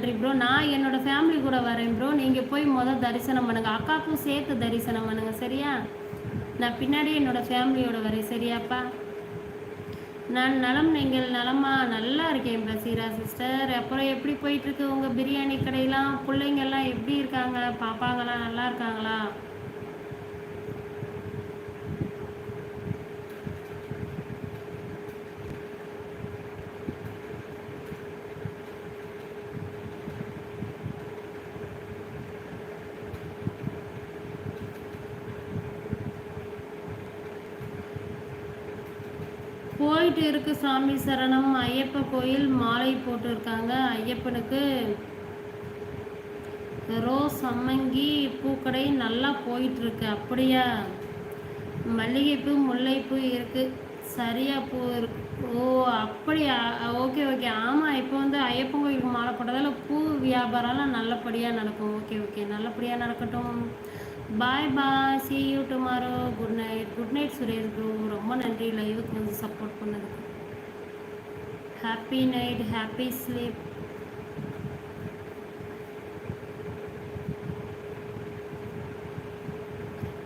நன்றி ப்ரோ நான் என்னோடய ஃபேமிலி கூட வரேன் ப்ரோ நீங்கள் போய் மொதல் தரிசனம் பண்ணுங்கள் அக்காவுக்கும் சேர்த்து தரிசனம் பண்ணுங்கள் சரியா? நான் பின்னாடி என்னோடய ஃபேமிலியோட வரேன் சரியாப்பா? நான் நலம் நீங்கள் நலமா? நல்லா இருக்கேன் பசீரா சிஸ்டர் அப்புறம் எப்படி போயிட்டுருக்கு உங்கள் பிரியாணி கடையெல்லாம்? பிள்ளைங்கள்லாம் எப்படி இருக்காங்க? பாப்பாங்களாம் நல்லா இருக்காங்களா? போயிட்டு இருக்கு சாமி சரணம். ஐயப்ப கோயில் மாலை போட்டிருக்காங்க. ஐயப்பனுக்கு ரோஸ் சம்மங்கி பூக்கடை நல்லா போயிட்டு இருக்கு அப்படியா? மல்லிகைப்பூ முல்லைப்பூ இருக்கு. சரியா பூ இருக்கு ஓ அப்படியா? Okay okay. ஆமாம் இப்போ வந்து ஐயப்பன் கோயிலுக்கு மாலை போட்டதால் பூ வியாபாரம்லாம் நல்லபடியாக நடக்கும். Okay okay. நல்லபடியாக நடக்கட்டும். Bye bye see you tomorrow good night good night Suresh bro ரொம்ப நன்றி லைவுக்கு வந்து சப்போர்ட் பண்ணதுக்கு. ஹாப்பி நைட் ஹாப்பி ஸ்லீப்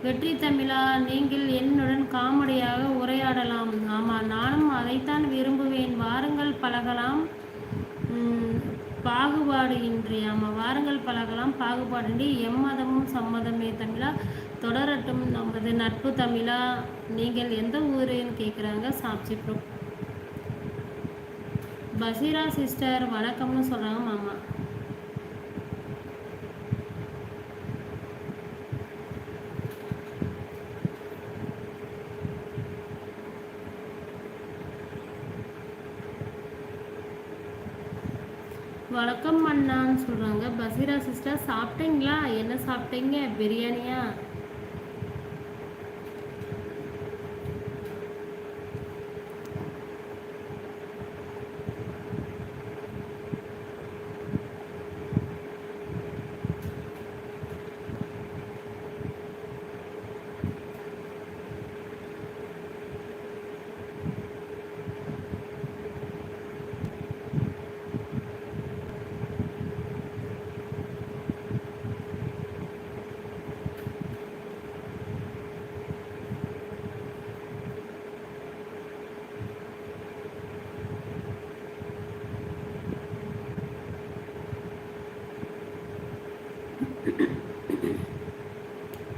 வெற்றி தமிழா நீங்கள் என்னுடன் காமெடியாக உரையாடலாம். ஆமாம் நானும் அதைத்தான் விரும்புவேன். வாருங்கள் பழகலாம். பாகுபாடு இன்றி ஆமாம் வாருங்கள் பழகலாம். பாகுபாடின்றி எம்மதமும் சம்மதமே தமிழா? தொடரட்டும் நமது நட்பு தமிழா? நீங்கள் எந்த ஊருன்னு கேட்குறாங்க சாப்சி ப்ரோ. பசீரா சிஸ்டர் வணக்கம்னு சொல்கிறாங்க மாமா. வணக்கம் அண்ணான்னு சொல்கிறாங்க பசீரா சிஸ்டர் சாப்பிட்டீங்களா? என்ன சாப்பிட்டீங்க? பிரியாணியா?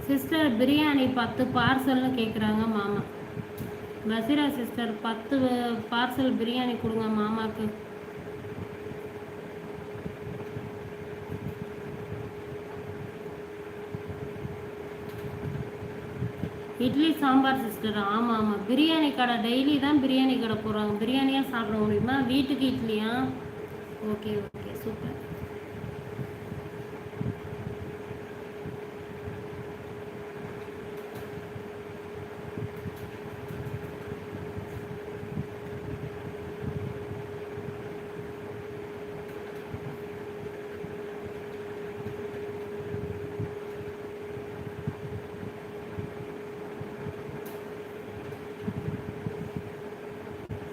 சிஸ்டர் பிரியாணி பத்து பார்சல்னு கேட்குறாங்க மாமா. பசிரா சிஸ்டர் பத்து பார்சல் பிரியாணி கொடுங்க மாமாவுக்கு இட்லி சாம்பார் சிஸ்டர் ஆமாம் ஆமாம் பிரியாணி கடை டெய்லி தான் பிரியாணி கடை போகிறாங்க பிரியாணியாக சாப்பிட முடியுமா? வீட்டுக்கு இட்லியா? ஓகே ஓகே சூப்பர்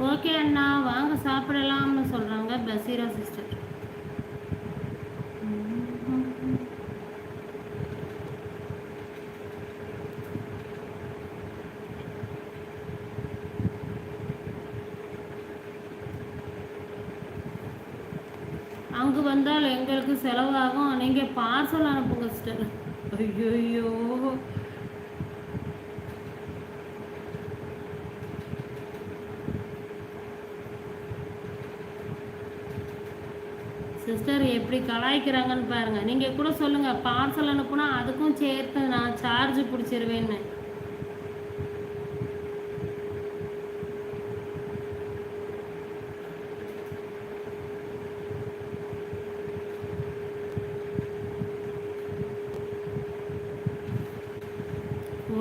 ஓகே அண்ணா வாங்க சாப்பிடலாம்னு சொல்கிறாங்க பசீரா சிஸ்டர் அங்கு வந்தால் எங்களுக்கு செலவாகும். நீங்கள் பார்சல் அனுப்புங்க சிஸ்டர் ஐயோ சிஸ்டர் எப்படி கலாய்க்கிறாங்கன்னு பாருங்கள் நீங்கள் கூட சொல்லுங்கள் பார்சல் அனுப்புனா அதுக்கும் சேர்த்து நான் சார்ஜ் பிடிச்சிருவேன்னு.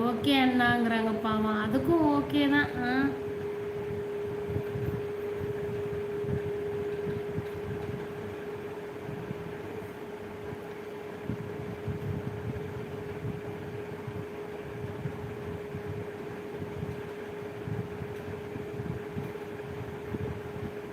ஓகே அண்ணாங்கிறாங்க பாவம். அதுக்கும் ஓகே தான். ஆ?